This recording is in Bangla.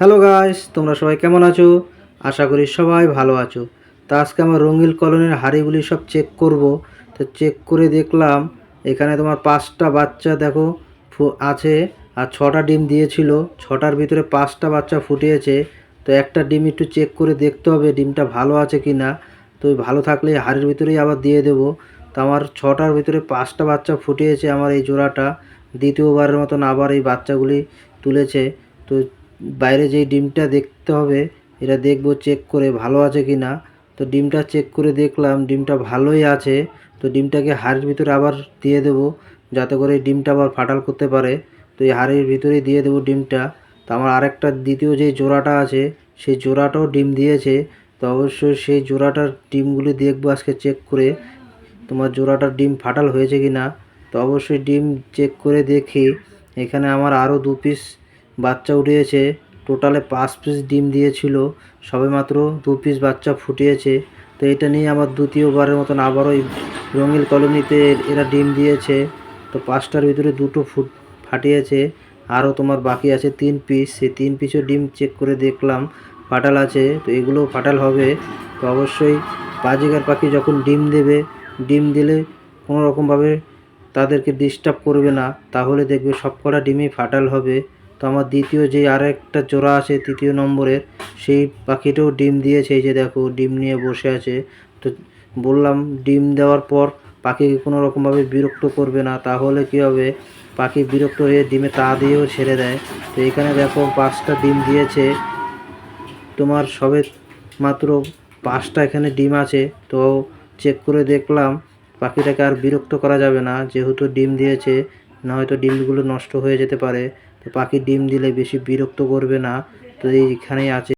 হ্যালো গাইস, তোমরা সবাই কেমন আছো? আশা করি সবাই ভালো আছো। তা আজকে আমার রঙিল কলোনির হাড়িগুলি সব চেক করব। তো চেক করে দেখলাম, এখানে তোমার পাঁচটা বাচ্চা দেখো আছে, আর ছটা ডিম দিয়েছিল। ছটার ভিতরে পাঁচটা বাচ্চা ফুটিয়েছে তো একটা ডিম একটু চেক করে দেখতে হবে, ডিমটা ভালো আছে কি না তো ভালো থাকলে হাড়ির ভিতরেই আবার দিয়ে দেবো। তো আমার ছটার ভিতরে পাঁচটা বাচ্চা ফুটিয়েছে আমার এই জোড়াটা। দ্বিতীয়বারের মতন আবার এই বাচ্চাগুলি তুলেছে। তো বাইরে যেই ডিমটা দেখতে হবে, এটা দেখব চেক করে ভালো আছে কি না। তো ডিমটা চেক করে দেখলাম, ডিমটা ভালোই আছে। তো ডিমটাকে হাড়ির ভিতরে আবার দিয়ে দেবো, যাতে করে ডিমটা আবার ফাটাল করতে পারে। তো এই হাড়ির ভিতরেই দিয়ে দেবো ডিমটা। তো আমার আরেকটা দ্বিতীয় যে জোড়াটা আছে, সেই জোড়াটাও ডিম দিয়েছে। তো অবশ্যই সেই জোড়াটার ডিমগুলি দেখব আজকে চেক করে, তোমার জোড়াটার ডিম ফাটাল হয়েছে কি না। তো অবশ্যই ডিম চেক করে দেখি। এখানে আমার আরও দু পিস বাচ্চা উঠিয়েছে টোটালে পাঁচ পিস ডিম দিয়েছিল, সবেমাত্র দু পিস বাচ্চা ফুটিয়েছে। তো এটা নিয়ে আমার দ্বিতীয়বারের মতন আবারও রঙিল কলোনিতে এরা ডিম দিয়েছে। তো পাঁচটার ভিতরে দুটো ফুট ফাটিয়েছে। আরও তোমার বাকি আছে তিন পিস সেই তিন পিসও ডিম চেক করে দেখলাম, ফাটাল আছে। তো এগুলোও ফাটাল হবে। তো অবশ্যই বাজিকার পাখি যখন ডিম দেবে, ডিম দিলে কোনো রকমভাবে তাদেরকে ডিস্টার্ব করবে না। তাহলে দেখবে সব কটা ডিমই ফাটাল হবে। তো আমার দ্বিতীয় যে আর একটা জোড়া আছে তৃতীয় নম্বরের, সেই পাখিটাও ডিম দিয়েছে, এই যে দেখো, ডিম নিয়ে বসে আছে। তো বললাম, ডিম দেওয়ার পর পাখিকে কোনো রকমভাবে বিরক্ত করবে না, তাহলে কী হবে? পাখি বিরক্ত হয়ে ডিমে তা দিয়েও ছেড়ে দেয়। তো এখানে দেখো, পাঁচটা ডিম দিয়েছে। তোমার সবে মাত্র পাঁচটা এখানে ডিম আছে। তো চেক করে দেখলাম, পাখিটাকে আর বিরক্ত করা যাবে না, যেহেতু ডিম দিয়েছে, না হয়তো ডিমগুলো নষ্ট হয়ে যেতে পারে। পাখি ডিম দিলে বেশি বিরক্ত করবে না। তো এইখানেই আছে।